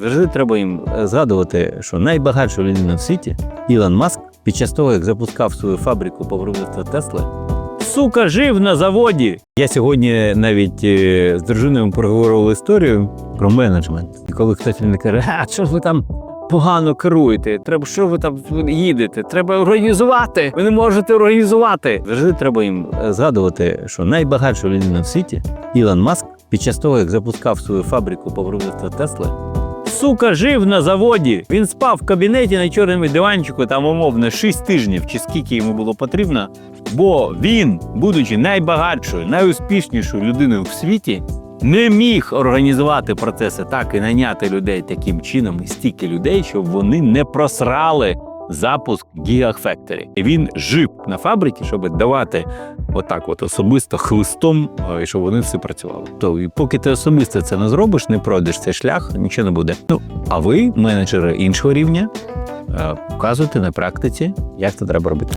Завжди треба їм е, згадувати, що найбагатша людина в світі Ілон Маск під час того, як запускав свою фабрику по виробництву Тесли, сука, жив на заводі. Я сьогодні навіть е, з дружиною проговорив історію про менеджмент. І коли хтось мені каже, а що ж ви там погано керуєте? Треба, що ви там їдете? Треба організувати. Ви не можете організувати. Завжди треба їм е, згадувати, що найбагатша людина в світі Ілон Маск під час того, як запускав свою фабрику по виробництву Тесли, сука, жив на заводі. Він спав в кабінеті на чорному диванчику, там умовно 6 тижнів чи скільки йому було потрібно. Бо він, будучи найбагатшою, найуспішнішою людиною в світі, не міг організувати процеси так і наняти людей таким чином, і стільки людей, щоб вони не просрали запуск Gigafactory. І він жив на фабриці, щоб давати отак, от особисто хлистом, е, і щоб вони все працювали. То і поки ти особисто це не зробиш, не пройдеш цей шлях, нічого не буде. Ну а ви, менеджери іншого рівня, е, показуєте на практиці, як це треба робити.